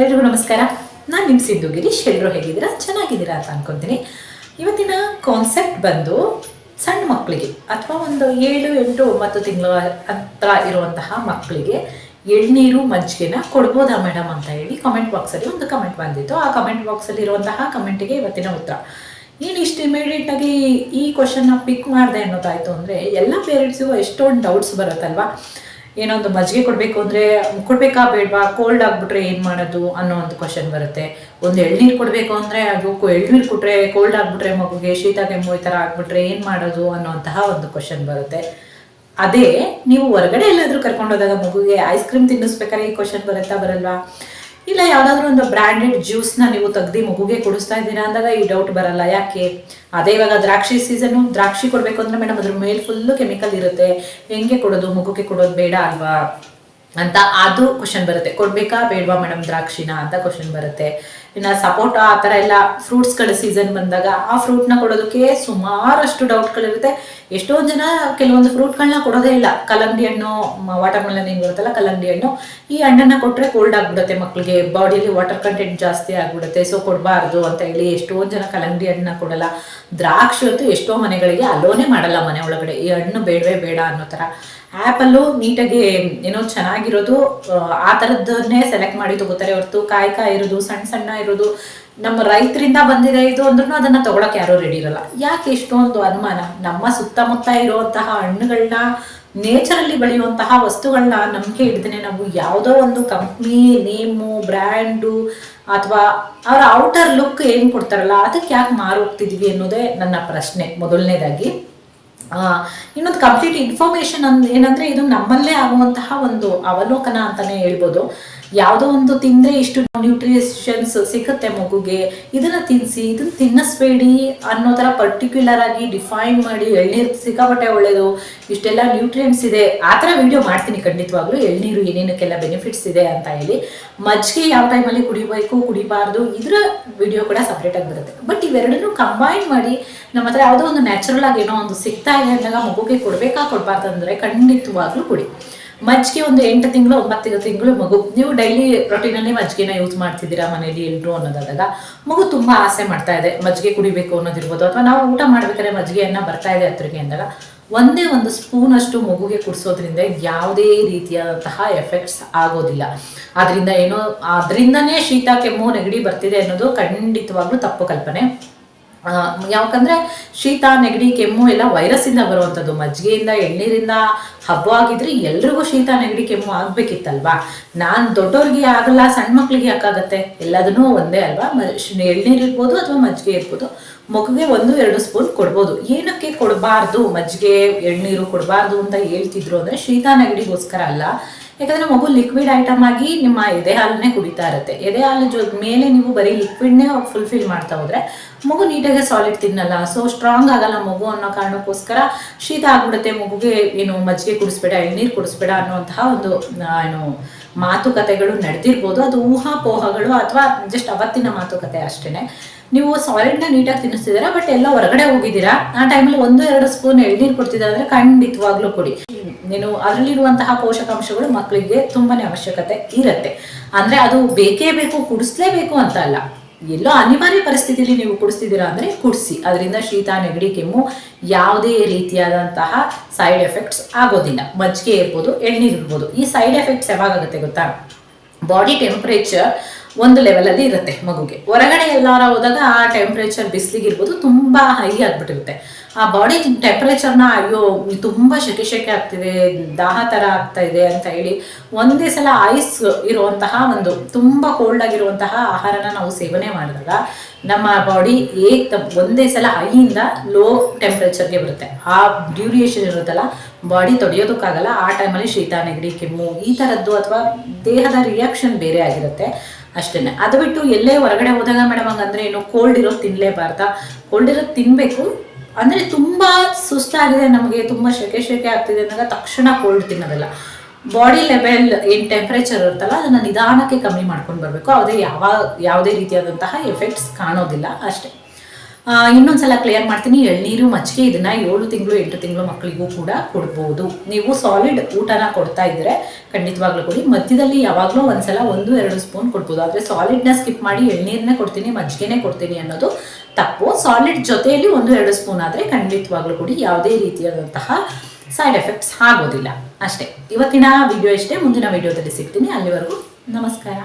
ಎಲ್ರಿಗೂ ನಮಸ್ಕಾರ. ನಾನು ನಿಮ್ಮ ಸಿದ್ದು ಗಿರೀಶ್. ಎಲ್ಲರೂ ಹೇಗಿದ್ದೀರಾ? ಚೆನ್ನಾಗಿದ್ದೀರಾ ಅಂತ ಅನ್ಕೊತೀನಿ. ಇವತ್ತಿನ ಕಾನ್ಸೆಪ್ಟ್ ಬಂದು ಸಣ್ಣ ಮಕ್ಕಳಿಗೆ ಅಥವಾ ಒಂದು ಏಳು, ಎಂಟು, ಒಂಬತ್ತು ತಿಂಗಳ ಹತ್ರ ಇರುವಂತಹ ಮಕ್ಕಳಿಗೆ ಎಳ್ನೀರು ಮಜ್ಜಿಗೆನ ಕೊಡ್ಬೋದಾ ಮೇಡಮ್ ಅಂತ ಹೇಳಿ ಕಮೆಂಟ್ ಬಾಕ್ಸಲ್ಲಿ ಒಂದು ಕಮೆಂಟ್ ಬಂದಿತ್ತು. ಆ ಕಮೆಂಟ್ ಬಾಕ್ಸಲ್ಲಿ ಇರುವಂತಹ ಕಮೆಂಟಿಗೆ ಇವತ್ತಿನ ಉತ್ತರ. ನೀನು ಇಷ್ಟು ಇಮಿಡಿಯೇಟಾಗಿ ಈ ಕ್ವಶನ್ನ ಪಿಕ್ ಮಾಡಿದೆ ಅನ್ನೋದಾಯಿತು ಅಂದರೆ ಎಲ್ಲ ಪೇರೆಂಟ್ಸಿಗೂ ಎಷ್ಟೊಂದು ಡೌಟ್ಸ್ ಬರುತ್ತಲ್ವಾ? ಏನೋ ಒಂದು ಮಜ್ಜಿಗೆ ಕೊಡಬೇಕು ಅಂದರೆ ಕೊಡಬೇಕಾ ಬೇಡವಾ? ಕೋಲ್ಡ್ ಆಗಿಬಿಟ್ರೆ ಏನು ಮಾಡೋದು ಅನ್ನೋ ಒಂದು ಕ್ವಶನ್ ಬರುತ್ತೆ. ಒಂದು ಎಳ್ನೀರು ಕೊಡಬೇಕು ಅಂದರೆ ಅದು ಎಳ್ನೀರು ಕೊಟ್ಟರೆ ಕೋಲ್ಡ್ ಆಗಿಬಿಟ್ರೆ ಮಗುಗೆ ಶೀತ, ಕೆಮ್ಮು ಈ ಥರ ಆಗಿಬಿಟ್ರೆ ಏನು ಮಾಡೋದು ಅನ್ನೋಂತಹ ಒಂದು ಕ್ವಶನ್ ಬರುತ್ತೆ. ಅದೇ ನೀವು ಹೊರಗಡೆ ಎಲ್ಲಾದರೂ ಕರ್ಕೊಂಡೋದಾಗ ಮಗುಗೆ ಐಸ್ ಕ್ರೀಮ್ ತಿನ್ನಿಸ್ಬೇಕಾದ್ರೆ ಈ ಕ್ವಶನ್ ಬರುತ್ತಾ ಬರಲ್ವಾ? ಇಲ್ಲ, ಯಾವುದಾದ್ರೂ ಒಂದು ಬ್ರ್ಯಾಂಡೆಡ್ ಜ್ಯೂಸ್ನ ನೀವು ತೆಗ್ದು ಮಗುಗೆ ಕುಡಿಸ್ತಾ ಇದ್ದೀರಾ ಅಂದಾಗ ಈ ಡೌಟ್ ಬರಲ್ಲ. ಯಾಕೆ? ಅದೇ ಇವಾಗ ದ್ರಾಕ್ಷಿ ಸೀಸನು ದ್ರಾಕ್ಷಿ ಕೊಡಬೇಕು ಅಂದ್ರೆ ಮೇಡಮ್ ಅದ್ರ ಮೇಲೆ ಫುಲ್ಲು ಕೆಮಿಕಲ್ ಇರುತ್ತೆ. ಹೆಂಗೆ ಕೊಡೋದು? ಮಗುಗೆ ಕೊಡೋದು ಬೇಡ ಅಲ್ವಾ? ಅಂತ ಅದು ಕ್ವಶನ್ ಬರುತ್ತೆ. ಕೊಡ್ಬೇಕಾ ಬೇಡವಾ ಮೇಡಮ್ ದ್ರಾಕ್ಷಿನ ಅಂತ ಕ್ವಶನ್ ಬರುತ್ತೆ. ಇನ್ನು ಸಪೋಟ ಆ ಥರ ಎಲ್ಲ ಫ್ರೂಟ್ಸ್ಗಳ ಸೀಸನ್ ಬಂದಾಗ ಆ ಫ್ರೂಟ್ನ ಕೊಡೋದಕ್ಕೆ ಸುಮಾರಷ್ಟು ಡೌಟ್ಗಳಿರುತ್ತೆ ಎಷ್ಟೋ ಜನ ಕೆಲವೊಂದು ಫ್ರೂಟ್ಗಳನ್ನ ಕೊಡೋದೇ ಇಲ್ಲ. ಕಲ್ಲಂಗಡಿ ಹಣ್ಣು ವಾಟರ್ ಮೆಲನ್ ಏನು ಬರುತ್ತಲ್ಲ, ಕಲ್ಲಂಗಡಿ ಹಣ್ಣು, ಈ ಹಣ್ಣನ್ನ ಕೊಟ್ಟರೆ ಕೋಲ್ಡ್ ಆಗ್ಬಿಡುತ್ತೆ ಮಕ್ಕಳಿಗೆ ಬಾಡಿಯಲ್ಲಿ ವಾಟರ್ ಕಂಟೆಂಟ್ ಜಾಸ್ತಿ ಆಗ್ಬಿಡುತ್ತೆ. ಸೊ ಕೊಡಬಾರ್ದು ಅಂತ ಹೇಳಿ ಎಷ್ಟೋ ಜನ ಕಲ್ಲಂಗಡಿ ಹಣ್ಣನ್ನ ಕೊಡಲ್ಲ. ದ್ರಾಕ್ಷಿ ಅಂತೂ ಎಷ್ಟೋ ಮನೆಗಳಿಗೆ ಅಲೋನೇ ಮಾಡಲ್ಲ ಮನೆ ಒಳಗಡೆ. ಈ ಹಣ್ಣು ಬೇಡವೇ ಬೇಡ ಅನ್ನೋ ಥರ. ಆ್ಯಪಲ್ಲೂ ನೀಟಾಗಿ ಏನೋ ಚೆನ್ನಾಗಿರೋದು ಆ, ಥರದ್ದನ್ನೇ ಸೆಲೆಕ್ಟ್ ಮಾಡಿ ತಗೋತಾರೆ ಹೊರತು ಕಾಯಿ ಇರೋದು ಸಣ್ಣ ಸಣ್ಣ ಇರೋದು ನಮ್ಮ ರೈತರಿಂದ ಬಂದಿದೆ ಇದು ಅಂದ್ರೂ ಅದನ್ನು ತೊಗೊಳಕ್ಕೆ ಯಾರೂ ರೆಡಿ ಇರಲ್ಲ. ಯಾಕೆ ಇಷ್ಟೊಂದು ಅನುಮಾನ? ನಮ್ಮ ಸುತ್ತಮುತ್ತ ಇರುವಂತಹ ಹಣ್ಣುಗಳನ್ನ ನೇಚರಲ್ಲಿ ಬೆಳೆಯುವಂತಹ ವಸ್ತುಗಳನ್ನ ನಂಬಿಕೆ ಹಿಡ್ದೇನೆ ನಾವು ಯಾವುದೋ ಒಂದು ಕಂಪ್ನಿ ನೇಮು ಬ್ರ್ಯಾಂಡು ಅಥವಾ ಅವರ ಔಟರ್ ಲುಕ್ ಏನು ಕೊಡ್ತಾರಲ್ಲ ಅದಕ್ಕೆ ಯಾಕೆ ಮಾರು ಹೋಗ್ತಿದೀವಿ ಅನ್ನೋದೇ ನನ್ನ ಪ್ರಶ್ನೆ ಮೊದಲನೇದಾಗಿ. ಇನ್ನೊಂದು ಕಂಪ್ಲೀಟ್ ಇನ್ಫಾರ್ಮೇಶನ್ ಅಂದ್ ಏನಂದ್ರೆ ಇದು ನಮ್ಮಲ್ಲೇ ಆಗುವಂತಹ ಒಂದು ಅವಲೋಕನ ಅಂತಾನೆ ಹೇಳ್ಬೋದು. ಯಾವುದೋ ಒಂದು ತಿಂದ್ರೆ ಇಷ್ಟು ನ್ಯೂಟ್ರಿಷನ್ಸ್ ಸಿಗುತ್ತೆ ಮಗುಗೆ. ಇದನ್ನ ತಿನ್ನಿಸಿ ಇದನ್ನ ತಿನ್ನಿಸ್ಬೇಡಿ ಅನ್ನೋ ತರ ಪರ್ಟಿಕ್ಯುಲರ್ ಆಗಿ ಡಿಫೈನ್ ಮಾಡಿ ಎಳ್ನೀರು ಸಿಕ್ಕಾಪಟ್ಟೆ ಒಳ್ಳೇದು. ಇಷ್ಟೆಲ್ಲ ನ್ಯೂಟ್ರಿಯೆಂಟ್ಸ್ ಇದೆ. ಆ ಥರ ವಿಡಿಯೋ ಮಾಡ್ತೀನಿ ಖಂಡಿತವಾಗ್ಲೂ. ಎಳ್ನೀರು ಏನೇನಕ್ಕೆಲ್ಲ ಬೆನಿಫಿಟ್ಸ್ ಇದೆ ಅಂತ ಹೇಳಿ. ಮಜ್ಜಿಗೆ ಯಾವ ಟೈಮಲ್ಲಿ ಕುಡಿಬೇಕು, ಕುಡಿಬಾರ್ದು, ಇದ್ರ ವಿಡಿಯೋ ಕೂಡ ಸಪ್ರೇಟ್ ಆಗಿ ಬರುತ್ತೆ. ಬಟ್ ಇವೆರಡನ್ನೂ ಕಂಬೈನ್ ಮಾಡಿ ನಮ್ಮ ಹತ್ರ ಯಾವುದೋ ಒಂದು ನ್ಯಾಚುರಲ್ ಆಗಿ ಏನೋ ಒಂದು ಸಿಗ್ತಾ ಇದೆ ಅಂದಾಗ ಮಗುಗೆ ಕೊಡಬೇಕಾ, ಕೊಡಬಾರ್ದು ಅಂದರೆ ಖಂಡಿತವಾಗ್ಲೂ ಕೊಡಿ. ಮಜ್ಜಿಗೆ ಒಂದು ಎಂಟು ತಿಂಗಳು ಒಂಬತ್ತು ತಿಂಗಳು ಮಗು. ನೀವು ಡೈಲಿ ರೊಟೀನಲ್ಲಿ ಮಜ್ಜಿಗೆನ ಯೂಸ್ ಮಾಡ್ತಿದ್ದೀರಾ ಮನೇಲಿ ಎಲ್ಲರೂ ಅನ್ನೋದಾದಾಗ. ಮಗು ತುಂಬಾ ಆಸೆ ಮಾಡ್ತಾ ಇದೆ. ಮಜ್ಜಿಗೆ ಕುಡಿಬೇಕು ಅನ್ನೋದಿರ್ಬೋದು ಅಥವಾ ನಾವು ಊಟ ಮಾಡ್ಬೇಕಾದ್ರೆ ಮಜ್ಜಿಗೆಯನ್ನ ಬರ್ತಾ ಇದೆ ಹತ್ರಕ್ಕೆ ಅಂದಾಗ, ಒಂದೇ ಒಂದು ಸ್ಪೂನ್ ಅಷ್ಟು ಮಗುಗೆ ಕುಡಿಸೋದ್ರಿಂದ ಯಾವುದೇ ರೀತಿಯಾದಂತಹ ಎಫೆಕ್ಟ್ಸ್ ಆಗೋದಿಲ್ಲ. ಅದರಿಂದ ಏನೋ ಅದರಿಂದನೇ ಶೀತ ಕೆಮ್ಮು ನೆಗಡಿ ಬರ್ತಿದೆ ಅನ್ನೋದು ಖಂಡಿತವಾಗ್ಲೂ ತಪ್ಪು ಕಲ್ಪನೆ. ಯಾಕಂದ್ರೆ ಶೀತ, ನೆಗಡಿ, ಕೆಮ್ಮು ಎಲ್ಲ ವೈರಸ್ ಇಂದ ಬರುವಂಥದ್ದು ಮಜ್ಜಿಗೆಯಿಂದ, ಎಳ್ನೀರಿಂದ, ಹಬ್ಬ ಆಗಿದ್ರೆ ಎಲ್ರಿಗೂ ಶೀತ, ನೆಗಡಿ, ಕೆಮ್ಮು ಆಗ್ಬೇಕಿತ್ತಲ್ವಾ? ನಾನು ದೊಡ್ಡವ್ರಿಗೆ ಆಗಲ್ಲ ಸಣ್ಣ ಮಕ್ಳಿಗೆ ಯಾಕಾಗತ್ತೆ? ಎಲ್ಲದನ್ನೂ ಒಂದೇ ಅಲ್ವಾ? ಎಳ್ನೀರು ಇರ್ಬೋದು ಅಥವಾ ಮಜ್ಜಿಗೆ ಇರ್ಬೋದು. ಮಗುಗೆ ಒಂದು, ಎರಡು ಸ್ಪೂನ್ ಕೊಡ್ಬೋದು. ಏನಕ್ಕೆ ಕೊಡಬಾರ್ದು ಮಜ್ಜಿಗೆ, ಎಳ್ನೀರು ಕೊಡಬಾರ್ದು ಅಂತ ಹೇಳ್ತಿದ್ರು ಅಂದ್ರೆ ಶೀತ, ನೆಗಡಿಗೋಸ್ಕರ ಅಲ್ಲ. ಯಾಕಂದ್ರೆ ಮಗು ಲಿಕ್ವಿಡ್ ಐಟಮ್ ಆಗಿ ನಿಮ್ಮ ಎದೆ ಹಾಲನ್ನೇ ಕುಡಿತಾ ಇರುತ್ತೆ. ಎದೆ ಹಾಲು ಜೊ, ಮೇಲೆ ನೀವು ಬರೀ ಲಿಕ್ವಿಡ್ನೇ ಫುಲ್ಫಿಲ್ ಮಾಡ್ತಾ ಹೋದ್ರೆ ಮಗು ನೀಟಾಗಿ ಸಾಲಿಡ್ ತಿನ್ನಲ್ಲ. ಸೊ ಸ್ಟ್ರಾಂಗ್ ಆಗಲ್ಲ ಮಗು ಅನ್ನೋ ಕಾರಣಕ್ಕೋಸ್ಕರ ಶೀತ ಆಗ್ಬಿಡುತ್ತೆ, ಮಗುಗೆ ಏನು ಮಜ್ಜಿಗೆ ಕುಡಿಸ್ಬೇಡ, ಎಳ್ನೀರು ಕುಡಿಸ್ಬೇಡ ಅನ್ನುವಂತಹ ಒಂದು ಏನು ಮಾತುಕತೆಗಳು ನಡೆದಿರ್ಬೋದು. ಅದು ಊಹಾಪೋಹಗಳು ಅಥವಾ ಜಸ್ಟ್ ಅವತ್ತಿನ ಮಾತುಕತೆ ಅಷ್ಟೇನೆ. ನೀವು ಸಾಲಿಡ್ನ ನೀಟಾಗಿ ತಿನ್ನಿಸ್ತಿದ್ದೀರಾ? ಬಟ್ ಎಲ್ಲ ಹೊರಗಡೆ ಹೋಗಿದ್ದೀರಾ? ಆ ಟೈಮಲ್ಲಿ ಒಂದು, ಎರಡು ಸ್ಪೂನ್ ಎಳ್ನೀರು ಕೊಡ್ತಿದ್ದಾರೆ ಅಂದ್ರೆ ಖಂಡಿತವಾಗ್ಲೂ ಕೊಡಿ. ನೀನು ಅದರಲ್ಲಿರುವಂತಹ ಪೋಷಕಾಂಶಗಳು ಮಕ್ಕಳಿಗೆ ತುಂಬಾನೇ ಅವಶ್ಯಕತೆ ಇರುತ್ತೆ. ಅಂದ್ರೆ ಅದು ಬೇಕೇ ಬೇಕು, ಕುಡಿಸ್ಲೇಬೇಕು ಅಂತ ಅಲ್ಲ. ಎಲ್ಲೋ ಅನಿವಾರ್ಯ ಪರಿಸ್ಥಿತಿಯಲ್ಲಿ ನೀವು ಕುಡಿಸ್ತಿದ್ದೀರಾ ಅಂದರೆ ಕುಡಿಸಿ. ಅದರಿಂದ ಶೀತ, ನೆಗಡಿ, ಕೆಮ್ಮು ಯಾವುದೇ ರೀತಿಯಾದಂತಹ ಸೈಡ್ ಎಫೆಕ್ಟ್ಸ್ ಆಗೋದಿಲ್ಲ. ಮಜ್ಜಿಗೆ ಇರ್ಬೋದು, ಎಳ್ನೀರು ಇರ್ಬೋದು. ಈ ಸೈಡ್ ಎಫೆಕ್ಟ್ಸ್ ಯಾವಾಗುತ್ತೆ ಗೊತ್ತಾ? ಬಾಡಿ ಟೆಂಪ್ರೇಚರ್ ಒಂದು ಲೆವೆಲಲ್ಲಿ ಇರುತ್ತೆ ಮಗುಗೆ. ಹೊರಗಡೆ ಎಲ್ಲಾರ ಹೋದಾಗ ಆ ಟೆಂಪ್ರೇಚರ್ ಬಿಸಿಲಿಗಿರ್ಬೋದು ತುಂಬ ಹೈ ಆಗ್ಬಿಟ್ಟಿರುತ್ತೆ. ಆ ಬಾಡಿ ಟೆಂಪ್ರೇಚರ್ನ ಅಯ್ಯೋ, ತುಂಬ ಶೆಕೆ ಶೆಕೆ ಆಗ್ತಿದೆ, ದಾಹ ಥರ ಆಗ್ತಾ ಇದೆ ಅಂತ ಹೇಳಿ ಒಂದೇ ಸಲ ಐಸ್ ಇರುವಂತಹ ಒಂದು ತುಂಬ ಕೋಲ್ಡ್ ಆಗಿರುವಂತಹ ಆಹಾರನ ನಾವು ಸೇವನೆ ಮಾಡಿದಾಗ ನಮ್ಮ ಬಾಡಿ ಏಕ್ ಒಂದೇ ಸಲ ಹೈಯಿಂದ ಲೋ ಟೆಂಪ್ರೇಚರ್ಗೆ ಬರುತ್ತೆ. ಆ ಡ್ಯೂರಿಯೇಷನ್ ಇರುತ್ತಲ್ಲ ಬಾಡಿ ತೊಡೆಯೋದಕ್ಕಾಗಲ್ಲ, ಆ ಟೈಮಲ್ಲಿ ಶೀತ ನೆಗಡಿ ಕೆಮ್ಮು, ಈ ಥರದ್ದು ಅಥವಾ ದೇಹದ ರಿಯಾಕ್ಷನ್ ಬೇರೆ ಆಗಿರುತ್ತೆ ಅಷ್ಟೇ ಅದು ಬಿಟ್ಟು ಎಲ್ಲೇ ಹೊರಗಡೆ ಹೋದಾಗ ಮೇಡಮ್ ಹಂಗಂದ್ರೆ ಏನು ಕೋಲ್ಡ್ ಇರೋದು ತಿನ್ನಲೇಬಾರ್ದ ಕೋಲ್ಡ್ ಇರೋದು ತಿನ್ಬೇಕು ಅಂದ್ರೆ ತುಂಬಾ ಸುಸ್ತಾಗಿದೆ, ನಮಗೆ ತುಂಬಾ ಶೆಕೆ ಶೆಕೆ ಆಗ್ತಿದೆ ಅಂದಾಗ ತಕ್ಷಣ ಕೋಲ್ಡ್ ತಿನ್ನೋದಲ್ಲ. ಬಾಡಿ ಲೆವೆಲ್ ಏನು ಟೆಂಪ್ರೇಚರ್ ಇರುತ್ತಲ್ಲ, ಅದನ್ನ ನಿಧಾನಕ್ಕೆ ಕಮ್ಮಿ ಮಾಡ್ಕೊಂಡು ಬರಬೇಕು. ಯಾವುದೇ ಯಾವ, ಯಾವುದೇ ರೀತಿಯಾದಂತಹ ಎಫೆಕ್ಟ್ಸ್ ಕಾಣೋದಿಲ್ಲ, ಅಷ್ಟೇ. ಇನ್ನೊಂದ್ಸಲ ಕ್ಲಿಯರ್ ಮಾಡ್ತೀನಿ. ಎಳ್ನೀರು ಮಜ್ಜಿಗೆ ಇದನ್ನ ಏಳು ತಿಂಗಳು, ಎಂಟು ತಿಂಗಳು ಮಕ್ಕಳಿಗೂ ಕೂಡ ಕೊಡ್ಬೋದು. ನೀವು ಸಾಲಿಡ್ ಊಟನ ಕೊಡ್ತಾ ಇದ್ರೆ ಖಂಡಿತವಾಗ್ಲೂ ಕೊಡಿ. ಮಧ್ಯದಲ್ಲಿ ಯಾವಾಗಲೂ ಒಂದ್ಸಲ ಒಂದು, ಎರಡು ಸ್ಪೂನ್ ಕೊಡ್ಬೋದು. ಆದರೆ ಸಾಲಿಡ್ನ ಸ್ಕಿಪ್ ಮಾಡಿ ಎಳ್ನೀರನ್ನೇ ಕೊಡ್ತೀನಿ, ಮಜ್ಜಿಗೆನೇ ಕೊಡ್ತೀನಿ ಅನ್ನೋದು ತಪ್ಪು. ಸಾಲಿಡ್ ಜೊತೆಯಲ್ಲಿ ಒಂದು, ಎರಡು ಸ್ಪೂನ್ ಆದರೆ ಖಂಡಿತವಾಗ್ಲೂ ಕೊಡಿ. ಯಾವುದೇ ರೀತಿಯಾದಂತಹ ಸೈಡ್ ಎಫೆಕ್ಟ್ಸ್ ಆಗೋದಿಲ್ಲ. ಅಷ್ಟೇ. ಇವತ್ತಿನ ವಿಡಿಯೋ ಇಷ್ಟೇ. ಮುಂದಿನ ವಿಡಿಯೋದಲ್ಲಿ ಸಿಗ್ತೀನಿ. ಅಲ್ಲಿವರೆಗೂ ನಮಸ್ಕಾರ.